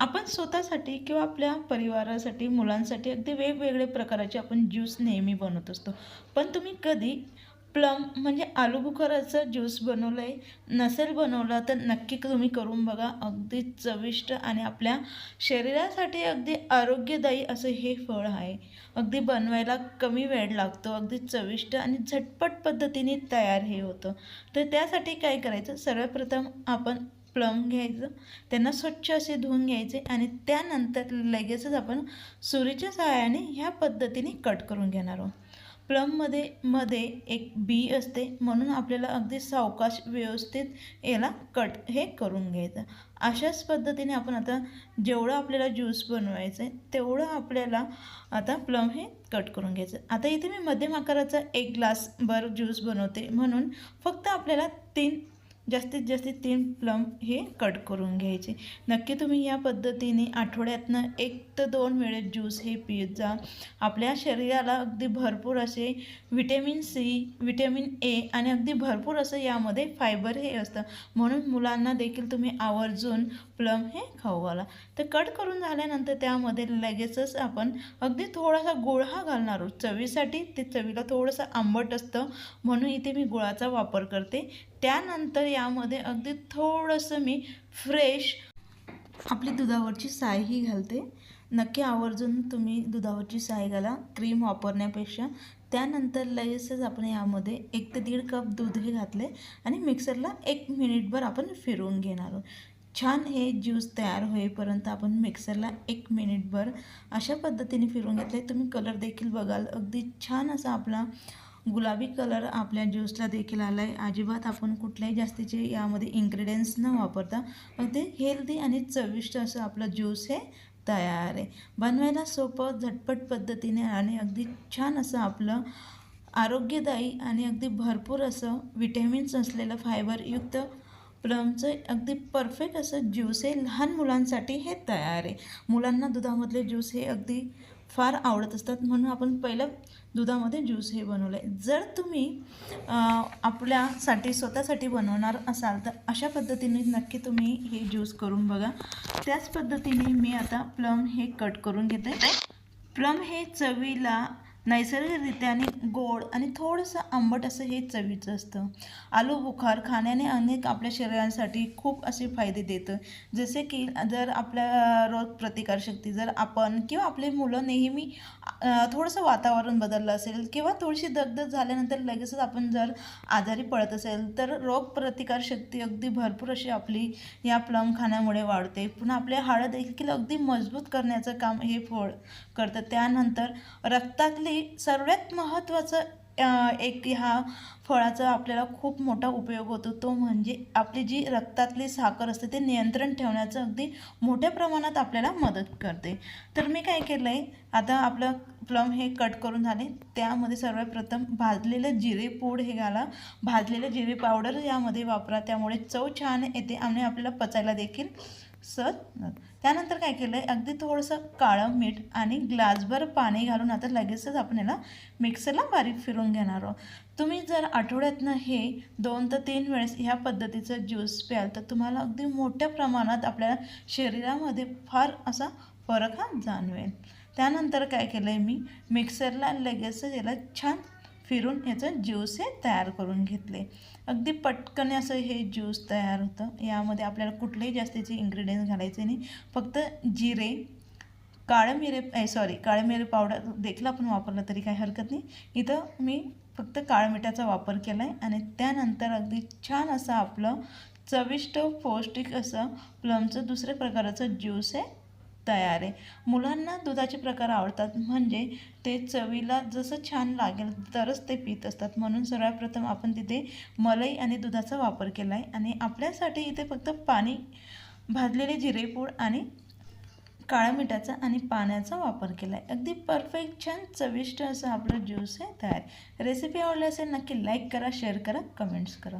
आपण स्वतःसाठी किंवा आपल्या परिवारासाठी मुलांसाठी अगदी वेगवेगळे प्रकाराचे आपण ज्यूस नेहमी बनवत असतो. पण तुम्ही कधी प्लम म्हणजे आलूबुखाराचं ज्यूस बनवलं आहे नसेल बनवला तर नक्की तुम्ही करून बघा. अगदी चविष्ट आणि आपल्या शरीरासाठी अगदी आरोग्यदायी असं हे फळ आहे. अगदी बनवायला कमी वेळ लागतो अगदी चविष्ट आणि झटपट पद्धतीने तयार हे होतं. तर त्यासाठी काय करायचं? सर्वप्रथम आपण प्लम घ्यायचं त्यांना स्वच्छ असे धुवून घ्यायचे आणि त्यानंतर लगेचच आपण सुरीच्या सहाय्याने ह्या पद्धतीने कट करून घेणार आहोत. प्लममध्ये मध्ये एक बी असते म्हणून आपल्याला अगदी सावकाश व्यवस्थित याला कट हे करून घ्यायचं. अशाच पद्धतीने आपण आता जेवढं आपल्याला ज्यूस बनवायचं आहे तेवढं आपल्याला आता प्लम हे कट करून घ्यायचं. आता इथे मी मध्यम आकाराचा एक ग्लास भर ज्यूस बनवते म्हणून फक्त आपल्याला तीन जास्तीत जास्त तीन प्लम हे कट करून घ्यायचे. नक्की तुम्ही या पद्धतीने आठवड्यातनं एक तर दोन वेळेस ज्यूस हे पित जा. आपल्या शरीराला अगदी भरपूर असे विटॅमिन सी विटॅमिन ए आणि अगदी भरपूर असं यामध्ये फायबर हे असतं. म्हणून मुलांना देखील तुम्ही आवर्जून प्लम हे खाऊ घाला. तर कट करून झाल्यानंतर त्यामध्ये लगेचच आपण अगदी थोडासा गुळ हा घालणार आहोत. चवीसाठी ते चवीला थोडंसं आंबट असतं. म्हणून इथे मी गुळाचा वापर करते. त्यानंतर यामध्ये अगदी थोडंसं मी फ्रेश आपली दुधावरची सायही घालते. नक्की आवर्जून तुम्ही दुधावरची साय घाला क्रीम वापरण्यापेक्षा. त्यानंतर लगेचच आपण यामध्ये एक ते दीड कप दूध हे घातले आणि मिक्सरला एक मिनिटभर आपण फिरवून घेणार आहोत. छान हे ज्यूस तयार होईपर्यंत आपण मिक्सरला एक मिनिटभर अशा पद्धतीने फिरवून घेतले. तुम्ही कलर देखील बघाल. अगदी छान असा आपला गुलाबी कलर आपल्या ज्यूसला देखील आला आहे अजिबात आपण कुठल्याही जास्तीचे यामध्ये इन्ग्रेडियंट्स न वापरता अगदी हेल्दी आणि चविष्ट असं आपलं ज्यूस हे तयार आहे. बनवायला सोपं झटपट पद्धतीने आणि अगदी छान असं आपलं आरोग्यदायी आणि अगदी भरपूर असं विटॅमिन्स असलेलं फायबरयुक्त प्लमचं अगदी परफेक्ट असं ज्यूस हे लहान मुलांसाठी हे तयार आहे. मुलांना दुधामधले ज्यूस हे अगदी फार आवडत असतात. म्हणून आपण पहिलं दुधामध्ये ज्यूस हे बनवलं आहे जर तुम्ही आपल्यासाठी स्वतःसाठी बनवणार असाल तर अशा पद्धतीने नक्की तुम्ही हे ज्यूस करून बघा. त्याच पद्धतीने मी आता प्लम हे कट करून घेते. प्लम हे चवीला नैसर्गिकरित्याने गोड आणि थोडंसं आंबट असं हे चवीचं असतं. आलू बुखार खाण्याने अनेक आपल्या शरीरासाठी खूप असे फायदे देतं. जसे की जर आपल्या रोग प्रतिकारशक्ती जर आपण किंवा आपले मुलं नेहमी थोडंसं वातावरण बदललं असेल किंवा थोडीशी दगदग झाल्यानंतर लगेचच आपण जर आजारी पडत असेल तर रोग प्रतिकारशक्ती अगदी भरपूर अशी आपली या प्लम खाण्यामुळे वाढते. पुन्हा आपले हाडं देखील अगदी मजबूत करण्याचं काम हे फळ करतं. त्यानंतर रक्तातली सर्वात महत्त्वाचं एक ह्या फळाचा आपल्याला खूप मोठा उपयोग होतो. तो म्हणजे आपली जी रक्तातली साखर असते ते नियंत्रण ठेवण्याचं अगदी मोठ्या प्रमाणात आपल्याला मदत करते. तर मी काय केलं आहे आता आपलं प्लम हे कट करून झाले. त्यामध्ये सर्वप्रथम भाजलेलं जिरे पूड हे घाला. भाजलेलं जिरे पावडर यामध्ये वापरा. त्यामुळे चव छान येते आणि आपल्याला पचायला देखील सर. त्यानंतर काय केलं आहे अगदी थोडंसं काळं मीठ आणि ग्लासभर पाणी घालून आता लगेचच आपण याला मिक्सरला बारीक फिरून घेणार आहोत. तुम्ही जर आठवड्यातनं हे दोन ते तीन वेळेस ह्या पद्धतीचं ज्यूस प्याल तर तुम्हाला अगदी मोठ्या प्रमाणात आपल्या शरीरामध्ये फार असा फरक हा जाणवेल. त्यानंतर काय केलं आहे मी? मिक्सरला लगेचच याला छान फिरून ह्याचं ज्यूस हे तयार करून घेतले. अगदी पटकन असं हे ज्यूस तयार होतं. यामध्ये आपल्याला कुठलेही जास्तीचे इन्ग्रेडियंट्स घालायचे नाही. फक्त जिरे काळे मिरे सॉरी काळे मिरे पावडर देखील आपण वापरलं तरी काही हरकत नाही. इथं मी फक्त काळ्या मिठाचा वापर केला आहे आणि त्यानंतर अगदी छान असं आपलं चविष्ट पौष्टिक असं प्लमचं दुसऱ्या प्रकाराचं ज्यूस आहे तयार आहे मुलांना दुधाचे प्रकार आवडतात. म्हणजे ते चवीला जसं छान लागेल तरच ते पित असतात. म्हणून सर्वप्रथम आपण तिथे मलई आणि दुधाचा वापर केला आहे आणि आपल्यासाठी इथे फक्त पाणी भाजलेले जिरेपूड आणि काळ्या मिठाचा आणि पाण्याचा वापर केला आहे अगदी परफेक्ट छान चविष्ट असं आपलं ज्यूस आहे तयार रेसिपी आवडली असेल नक्की लाईक करा शेअर करा कमेंट्स करा.